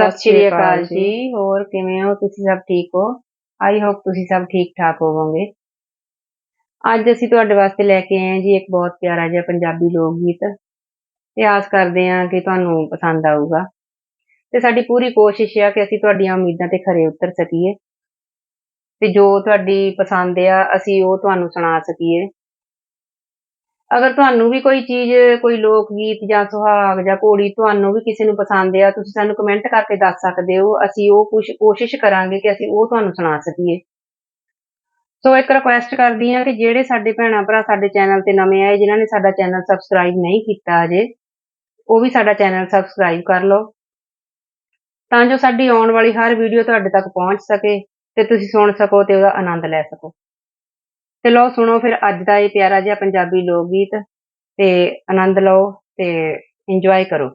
ਸਤਿ ਸ਼੍ਰੀ ਅਕਾਲ ਜੀ। ਹੋਰ ਕਿਵੇਂ ਹੋ? ਤੁਸੀਂ ਸਭ ਠੀਕ ਹੋ? ਆਈ ਹੋਪ ਤੁਸੀਂ ਸਭ ਠੀਕ ਠਾਕ ਹੋਵੋਗੇ। ਅੱਜ ਅਸੀਂ ਤੁਹਾਡੇ ਵਾਸਤੇ ਲੈ ਕੇ ਆਏ ਹਾਂ ਜੀ ਇੱਕ ਬਹੁਤ ਪਿਆਰਾ ਜਿਹਾ ਪੰਜਾਬੀ ਲੋਕ ਗੀਤ। ਤੇ ਆਸ ਕਰਦੇ ਹਾਂ ਕਿ ਤੁਹਾਨੂੰ ਪਸੰਦ ਆਊਗਾ। ਤੇ ਸਾਡੀ ਪੂਰੀ ਕੋਸ਼ਿਸ਼ ਹੈ ਕਿ ਅਸੀਂ ਤੁਹਾਡੀਆਂ ਉਮੀਦਾਂ ਤੇ ਖਰੇ ਉਤਰ ਸਕੀਏ। ਤੇ ਜੋ ਤੁਹਾਡੀ ਪਸੰਦ ਆ ਅਸੀਂ ਉਹ ਤੁਹਾਨੂੰ ਸੁਣਾ ਸਕੀਏ। ਅਗਰ ਤੁਹਾਨੂੰ ਵੀ ਕੋਈ ਚੀਜ਼, ਕੋਈ ਲੋਕ ਗੀਤ ਜਾਂ ਸੁਹਾਗ ਜਾਂ ਘੋੜੀ ਤੁਹਾਨੂੰ ਵੀ ਕਿਸੇ ਨੂੰ ਪਸੰਦ ਆ, ਤੁਸੀਂ ਸਾਨੂੰ ਕਮੈਂਟ ਕਰਕੇ ਦੱਸ ਸਕਦੇ ਹੋ। ਅਸੀਂ ਉਹ ਕੁਛ ਕੋਸ਼ਿਸ਼ ਕਰਾਂਗੇ ਕਿ ਅਸੀਂ ਉਹ ਤੁਹਾਨੂੰ ਸੁਣਾ ਸਕੀਏ। ਸੋ ਇੱਕ ਰਿਕੁਐਸਟ ਕਰਦੀ ਹਾਂ ਕਿ ਜਿਹੜੇ ਸਾਡੇ ਭੈਣਾਂ ਭਰਾ ਸਾਡੇ ਚੈਨਲ ਤੇ ਨਵੇਂ ਆਏ, ਜਿਨ੍ਹਾਂ ਨੇ ਸਾਡਾ ਚੈਨਲ ਸਬਸਕ੍ਰਾਈਬ ਨਹੀਂ ਕੀਤਾ ਅਜੇ, ਉਹ ਵੀ ਸਾਡਾ ਚੈਨਲ ਸਬਸਕ੍ਰਾਈਬ ਕਰ ਲਓ। ਤਾਂ ਜੋ ਸਾਡੀ ਆਉਣ ਵਾਲੀ ਹਰ ਵੀਡੀਓ ਤੁਹਾਡੇ ਤੱਕ ਪਹੁੰਚ ਸਕੇ ਤੇ ਤੁਸੀਂ ਸੁਣ ਸਕੋ ਤੇ ਉਹਦਾ ਆਨੰਦ ਲੈ ਸਕੋ। ਤੇ ਲਓ ਸੁਣੋ ਫਿਰ ਅੱਜ ਦਾ ਇਹ ਪਿਆਰਾ ਜਿਹਾ ਪੰਜਾਬੀ ਲੋਕ ਗੀਤ ਤੇ ਆਨੰਦ ਲਓ ਤੇ ਇੰਜੋਏ ਕਰੋ।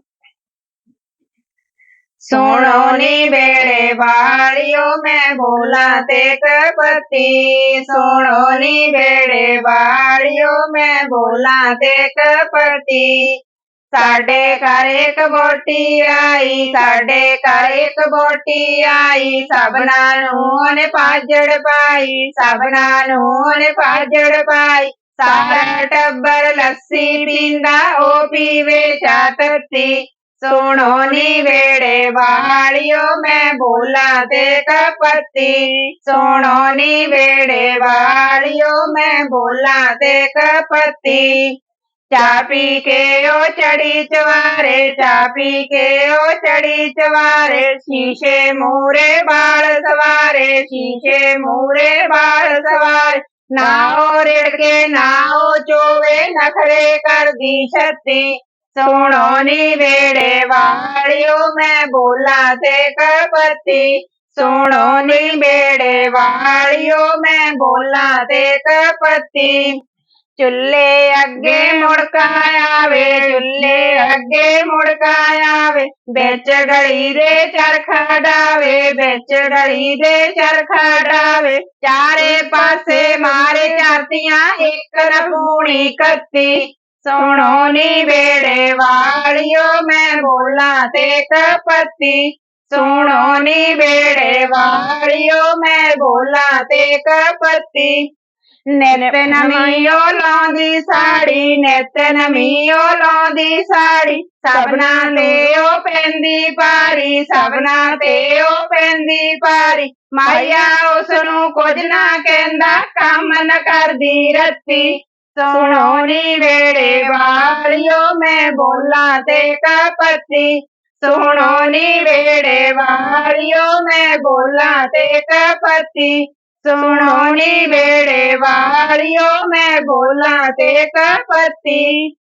ਸੁਣੋ ਨੀ ਬੇੜੇ ਵਾਲਿਓ, ਮੈਂ ਬੋਲਾਂ ਤੇ ਕਪਤੀ ਸੁਣੋ ਨੀ ਵੇੜੇ ਵਾਲਿਓ, ਮੈਂ ਬੋਲਾਂ ਤੇ ਕਪਤੀ ਸਾਡੇ ਘਰ ਇੱਕ ਬੋਟੀ ਆਈ, ਸਾਡੇ ਘਰ ਇੱਕ ਬੋਟੀ ਆਈ ਸਭਨਾਂ ਨੂੰ ਉਹਨੇ ਪਾਜੜ ਪਾਈ ਸਭਨਾਂ ਨੂੰ ਉਹਨੇ ਪਾਜੜ ਪਾਈ। ਸਾਰਾ ਟੱਬਰ ਲੱਸੀ ਪੀਂਦਾ, ਉਹ ਪੀਵੇ ਚਾਤਤੀ ਸੁਣੋ ਨੀ ਵੇੜੇ ਵਾਲਿਓ, ਮੈਂ ਬੋਲਾਂ ਤੇ ਕਪਤੀ। ਸੁਣੋ ਨੀ ਵੇੜੇ ਵਾਲਿਓ, ਮੈਂ ਬੋਲਾਂ ਤੇ ਕਪਤੀ। ਚਾਹ ਪੀ ਕੇ ਉਹ ਚੜੀ ਚਵਾਰੇ ਚਾਹ ਪੀ ਕੇ ਉਹ ਚੜੀ ਚਵਾਰੇ, ਸ਼ੀਸ਼ੇ ਮੂਰੇ ਬਾਲ ਸਵਾਰੇ, ਸ਼ੀਸ਼ੇ ਮੂਰੇ ਬਾਲ ਸਵਾਰੇ। ਨਾ ਉਹ ਰਿੜਕੇ ਨਾ ਉਹ ਚੋਵੇ, ਨਖਰੇ ਕਰਦੀ ਛੱਤੀ। ਸੁਣੋ ਨੀ ਵੇੜੇ ਵਾਲਿਓ, ਮੈਂ ਬੋਲਾਂ ਤੇ ਕਪਤੀ ਸੁਣੋ ਨੀ ਵੇੜੇ ਵਾਲਿਓ, ਮੈਂ ਬੋਲਾਂ ਤੇ ਕਪਤੀ ਚੁੱਲੇ ਅੱਗੇ ਮੁੜਕਾ ਆਵੇ ਚੁੱਲੇ ਅੱਗੇ ਮੁੜਕਾ ਆਵੇ, ਵਿੱਚ ਗਲੀ ਦੇ ਚਰਖਾ ਡਾਵੇ, ਵਿੱਚ ਗਲੀ ਦੇ ਚਰਖਾ ਡਾਵੇ, ਚਾਰੇ ਪਾਸੇ ਮਾਰੇ ਚਾਤੀਆਂ ਇੱਕ ਰਪੂਣੀ ਕੱਤੀ। ਸੁਣੋ ਨੀ ਵੇੜੇ ਵਾਲਿਓ, ਮੈਂ ਬੋਲਾਂ ਤੇ ਕਪਤੀ ਸੁਣੋ ਨੀ ਵੇੜੇ ਵਾਲਿਓ, ਮੈਂ ਬੋਲਾਂ ਤੇ ਕਪਤੀ ਨਿਤ ਨਵੀਂ ਉਹ ਲਾਉਂਦੀ ਸਾੜੀ ਨਿਤ ਨਵੀਂ ਉਹ ਲਾਉਂਦੀ ਸਾੜੀ। ਸਭਨਾ ਤੇ ਉਹ ਪੈਂਦੀ ਪਾਰੀ ਸਭਨਾ ਤੇ ਉਹ ਪੈਂਦੀ ਪਾਰੀ ਮਾਇਆ ਉਸ ਨੂੰ ਕੁਝ ਨਾ ਕਹਿੰਦਾ ਕੰਮ ਨ ਕਰਦੀ ਰੱਤੀ। ਸੁਣੋ ਨੀ ਵੇੜੇ ਵਾਲਿਓ ਮੈਂ ਬੋਲਾਂ ਤੇ ਕਪਤੀ। ਸੁਣੋ ਨੀ ਵੇੜੇ ਵਾਲਿਓ ਮੈਂ ਬੋਲਾਂ ਤੇ ਕਪਤੀ। ਸੁਣੋ ਨੀ ਵੇੜੇ ਵਾਲਿਓ ਮੈਂ ਬੋਲਾਂ ਤੇ ਕਪਤੀ।